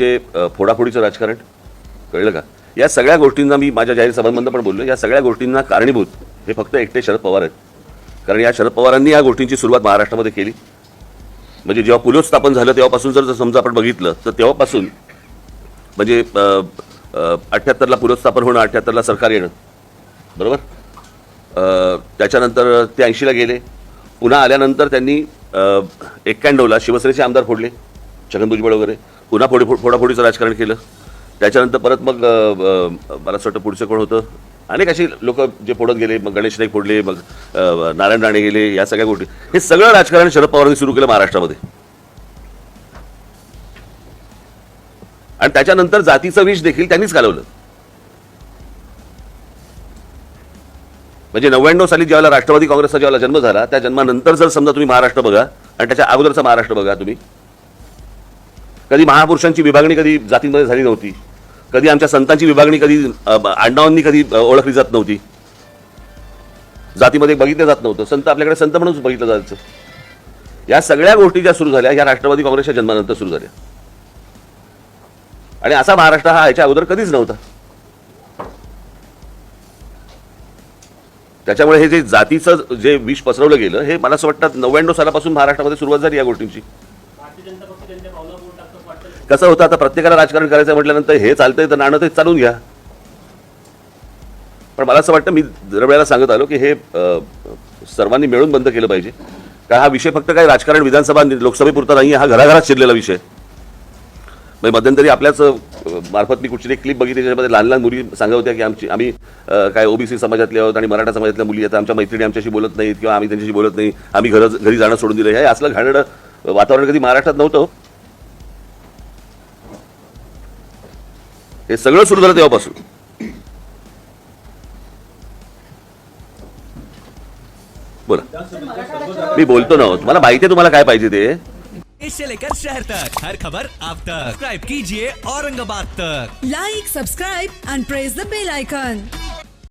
ते फोडाफोडीचं राजकारण? कळलं का? या सगळ्या गोष्टींना मी माझ्या जाहीर सभांमधनं पण बोललो या सगळ्या गोष्टींना कारणीभूत हे फक्त एकटे शरद पवार आहेत. कारण या शरद पवारांनी या गोष्टींची सुरुवात महाराष्ट्रामध्ये केली. म्हणजे जेव्हा पुलोत्स्थापन झालं तेव्हापासून जर समजा आपण बघितलं तर तेव्हापासून म्हणजे अठ्ठ्याहत्तरला पुलोत्स्थापन होणं अठ्ठ्याहत्तरला सरकार येणं. बरोबर? त्याच्यानंतर ते ऐंशीला गेले. पुन्हा आल्यानंतर त्यांनी एक्क्याण्णवला शिवसेनेचे आमदार फोडले. छगन भुजबळ वगैरे. पुन्हा फोडी फोडाफोडीचं राजकारण केलं. त्याच्यानंतर परत मग मला असं वाटतं पुढचं कोण होतं? अनेक अशी लोक जे फोडत गेले मग गणेश नाईक फोडले मग नारायण राणे गेले या सगळ्या गोष्टी. हे सगळं राजकारण शरद पवारांनी सुरू केलं महाराष्ट्रामध्ये. आणि त्याच्यानंतर जातीचं विष देखील त्यांनीच घालवलं. म्हणजे नव्याण्णव साली ज्यावेळेला राष्ट्रवादी काँग्रेसचा ज्यावेळेला जन्म झाला त्या जन्मानंतर जर समजा तुम्ही महाराष्ट्र बघा आणि त्याच्या अगोदरचा महाराष्ट्र बघा तुम्ही कधी महापुरुषांची विभागणी कधी जातींमध्ये झाली नव्हती. कधी आमच्या संतांची विभागणी कधी आडनावांनी कधी ओळखली जात नव्हती. जातीमध्ये बघितलं जात नव्हतं. संत आपल्याकडे संत म्हणून बघितलं जायचं. या सगळ्या गोष्टी ज्या सुरू झाल्या या राष्ट्रवादी काँग्रेसच्या जन्मानंतर सुरू झाल्या. आणि असा महाराष्ट्र हा याच्या अगोदर कधीच नव्हता. त्याच्यामुळे हे जे जातीचं जे विष पसरवलं गेलं हे मला असं वाटतं नव्याण्णव सालापासून महाराष्ट्रामध्ये सुरुवात झाली या गोष्टींची. कसं होतं आता प्रत्येकाला राजकारण करायचं म्हटल्यानंतर हे चालतंय तर नाणं ते चालून घ्या. पण मला असं वाटतं मी दर वेळेला सांगत आलो की हे सर्वांनी मिळून बंद केलं पाहिजे. कारण हा विषय फक्त काही राजकारण विधानसभा लोकसभेपुरता नाही हा घराघरात शिरलेला विषय. म्हणजे मध्यंतरी आपल्याच मार्फत मी कुठची एक क्लिप बघितली त्याच्यामध्ये लहान लहान मुली सांगत होत्या की आमची आम्ही काय ओबीसी समाजातले आहोत आणि मराठा समाजातल्या मुली आहेत आमच्या मैत्रिणी आमच्याशी बोलत नाहीत किंवा आम्ही त्यांच्याशी बोलत नाही आम्ही घर घरी जाणं सोडून दिलं. हे असलं घाणडं वातावरण कधी महाराष्ट्रात नव्हतं हो. सगळं सुरू झालं तेव्हापासून बोला मी बोलतो ना. तुम्हाला माहिती आहे तुम्हाला काय पाहिजे ते इससे लेकर शहर तक हर खबर आप तक सब्सक्राइब कीजिए औरंगाबाद तक Like, subscribe, and press the bell icon.